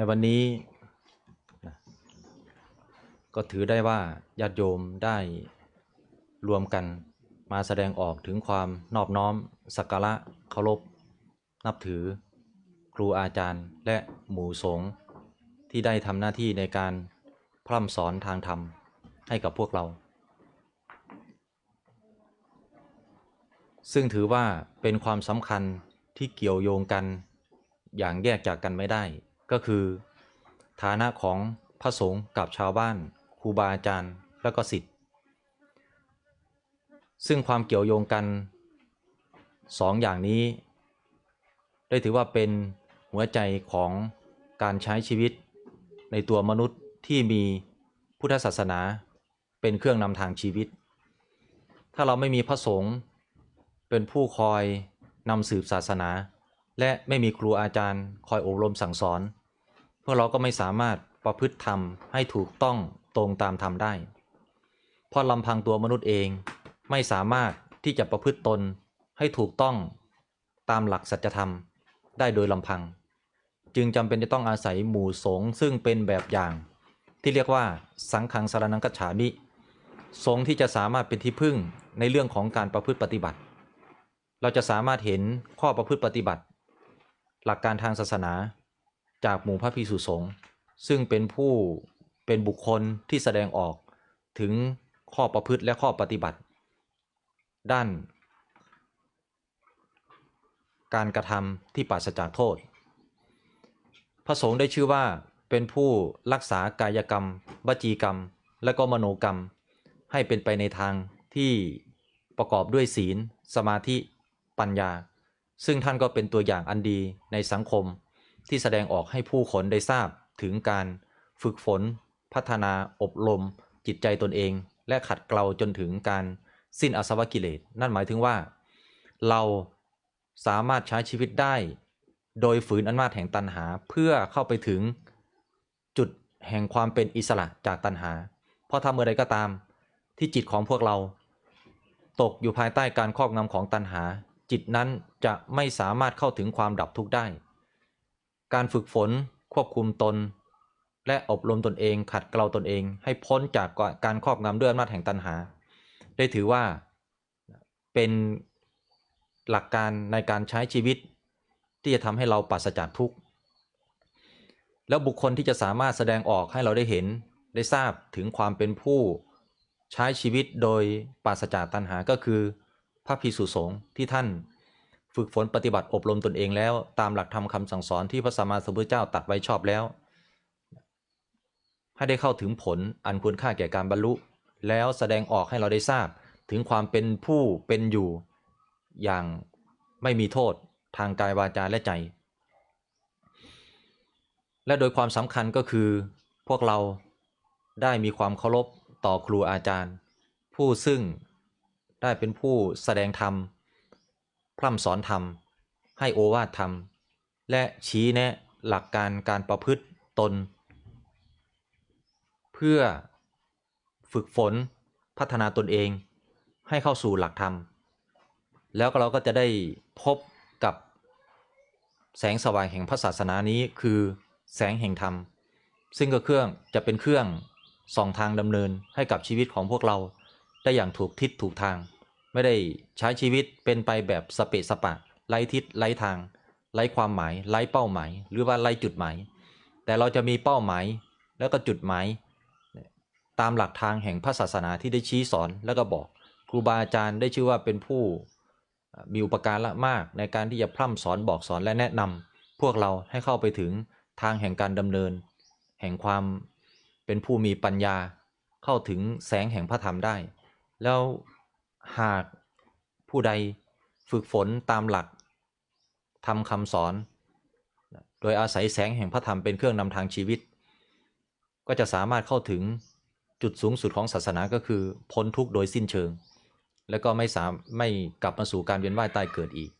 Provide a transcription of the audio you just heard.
ในวันนี้นะก็ถือได้ว่าญาติโยมได้รวมกันมาแสดงออกถึงความนอบน้อมสักการะเคารพนับถือครูอาจารย์และหมู่สงฆ์ที่ได้ทำหน้าที่ในการพร่ำสอนทางธรรมให้กับพวกเรา ซึ่งถือว่าเป็นความสำคัญที่เกี่ยวโยงกันอย่างแยกจากกันไม่ได้ ก็คือฐานะของพระสงฆ์กับชาวบ้านครูบาอาจารย์และก็สิทธิ์ ซึ่งความเกี่ยวโยงกันสองอย่างนี้ ได้ถือว่าเป็นหัวใจของการใช้ชีวิต ในตัวมนุษย์ที่มีพุทธศาสนาเป็นเครื่องนำทางชีวิต ถ้าเราไม่มีพระสงฆ์เป็นผู้คอยนำสืบศาสนา และไม่มีครูอาจารย์คอยอบรมสั่งสอน พวกเราก็ไม่สามารถประพฤติธรรมให้ถูกต้องตรงตามธรรมได้ เพราะลำพังตัวมนุษย์เองไม่สามารถที่จะประพฤติตนให้ถูกต้องตามหลักสัจธรรมได้โดยลำพัง จึงจำเป็นจะต้องอาศัยหมู่สงฆ์ซึ่งเป็นแบบอย่าง ที่เรียกว่าสังฆังสารนังกัจฉามิสงฆ์ที่จะสามารถเป็นที่พึ่งในเรื่องของการประพฤติปฏิบัติ เราจะสามารถเห็นข้อประพฤติปฏิบัติ หลักการทางศาสนา จากหมู่พระภิกษุสงฆ์ซึ่งเป็นผู้เป็นบุคคลที่แสดงออกถึงข้อประพฤติและข้อปฏิบัติ ด้าน การกระทำที่ปราศจากโทษ พระสงฆ์ได้ชื่อว่าเป็นผู้รักษากายกรรมวจีกรรม และก็มโนกรรม ให้เป็นไปในทางที่ประกอบด้วยศีล สมาธิ ปัญญา ซึ่งท่านก็เป็นตัวอย่างอันดีในสังคม ที่แสดงออกให้ผู้คนได้ทราบถึงการฝึกฝน พัฒนาอบรม จิตใจตนเอง และขัดเกลาจนถึงการสิ้นอาสวะกิเลส นั่นหมายถึงว่า เราสามารถใช้ชีวิตได้ โดยฝืนอำนาจแห่งตัณหาเพื่อเข้าไปถึงจุดแห่งความเป็นอิสระจากตัณหา เพราะทำเมื่อใดก็ตามที่จิตของพวกเรา ตกอยู่ภายใต้การครอบงำของตัณหา จิตนั้นจะไม่สามารถเข้าถึงความดับทุกข์ได้ การฝึกฝน ควบคุมตน และอบรมตนเอง ขัดเกลาตนเอง ให้พ้นจากการครอบงำด้วยอำนาจแห่งตัณหา ได้ถือว่าเป็นหลักการในการใช้ชีวิต ที่จะทำให้เราปราศจากทุกข์ แล้วบุคคลที่จะสามารถแสดงออกให้เราได้เห็นได้ทราบถึงความเป็นผู้ใช้ชีวิตโดยปราศจากตัณหาก็คือพระภิกษุสงฆ์ที่ท่าน ฝึกฝนปฏิบัติอบรมตนเองแล้ว ตามหลักธรรมคำสั่งสอนที่พระสัมมาสัมพุทธเจ้าตัดไว้ชอบแล้ว ให้ได้เข้าถึงผลอันควรค่าแก่การบรรลุ แล้วแสดงออกให้เราได้ทราบถึงความเป็นผู้เป็นอยู่อย่างไม่มีโทษทางกายวาจาและใจ และโดยความสำคัญก็คือ พวกเราได้มีความเคารพต่อครูอาจารย์ ผู้ซึ่งได้เป็นผู้แสดงธรรม พร่ำสอนธรรม ให้โอวาทธรรม และชี้แนะหลักการการประพฤติตน เพื่อฝึกฝนพัฒนาตนเองให้เข้าสู่หลักธรรม แล้วเราก็จะได้พบกับแสงสว่างแห่งพระศาสนานี้คือแสงแห่งธรรม ซึ่งก็เครื่องจะเป็นเครื่องส่องทางดำเนินให้กับชีวิตของพวกเราได้อย่างถูกทิศถูกทาง ไม่ได้ใช้ชีวิตเป็นไปแบบสเปะสปะไร้ทิศไร้ทางไร้ความหมายไร้เป้าหมาย หรือว่าไร้จุดหมาย แต่เราจะมีเป้าหมายแล้วก็จุดหมาย ตามหลักทางแห่งพระศาสนาที่ได้ชี้สอนแล้วก็บอก ครูบาอาจารย์ได้ชื่อว่าเป็นผู้มีอุปการะมากในการที่จะพร่ำสอนบอกสอนและแนะนำพวกเราให้เข้าไปถึงทางแห่งการดำเนิน แห่งความเป็นผู้มีปัญญาเข้าถึงแสงแห่งพระธรรมได้ แล้ว หากผู้ใดฝึกฝนตามหลักทำคำสอน โดยอาศัยแสงแห่งพระธรรมเป็นเครื่องนำทางชีวิต ก็จะสามารถเข้าถึงจุดสูงสุดของศาสนาก็คือพ้นทุกข์โดยสิ้นเชิง และก็ไม่สามไม่กลับมาสู่การเวียนว่ายตายเกิดอีก